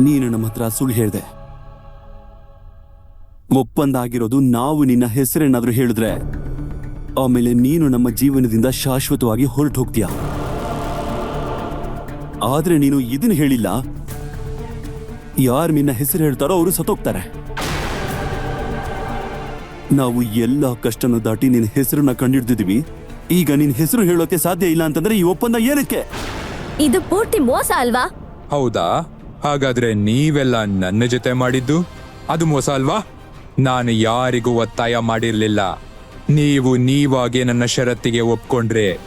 ನೀನು ನಮ್ಮ ಹತ್ರ ಸುಳ್ಳು ಹೇಳ್ದೆ. ಒಪ್ಪಂದ ಆಗಿರೋದು ನಾವು ನಿನ್ನ ಹೆಸರೇನಾದ್ರೂ ಹೇಳಿದ್ರೆ ಆಮೇಲೆ ನೀನು ನಮ್ಮ ಜೀವನದಿಂದ ಶಾಶ್ವತವಾಗಿ ಹೊರಟು ಹೋಗ್ತೀಯ ಆದ್ರೆ ನೀನು ಇದನ್ನ ಹೇಳಿಲ್ಲ. ಯಾರು ನಿನ್ನ ಹೆಸರು ಹೇಳ್ತಾರೋ ಅವರು ಸತ್ತೋಗ್ತಾರೆ. ನಾವು ಎಲ್ಲ ಕಷ್ಟನ ದಾಟಿ ನಿನ್ನ ಹೆಸರನ್ನ ಕಂಡಿಡ್ದಿದೀವಿ. ಈಗ ನಿನ್ನ ಹೆಸರು ಹೇಳೋಕೆ ಸಾಧ್ಯ ಇಲ್ಲ ಅಂತಂದ್ರೆ ಈ ಒಪ್ಪಂದ ಏನಕ್ಕೆ? ಇದು ಪೂರ್ತಿ ಮೋಸ ಅಲ್ವಾ? ಹೌದಾ? ಹಾಗಾದ್ರೆ ನೀವೆಲ್ಲ ನನ್ನ ಜೊತೆ ಮಾಡಿದ್ದು? ಅದು ಮೋಸ ಅಲ್ವಾ? ನಾನು ಯಾರಿಗೂ ಒತ್ತಾಯ ಮಾಡಿರಲಿಲ್ಲ. ನೀವು ನೀವಾಗೆ ನನ್ನ ಷರತ್ತಿಗೆ ಒಪ್ಕೊಂಡ್ರೆ.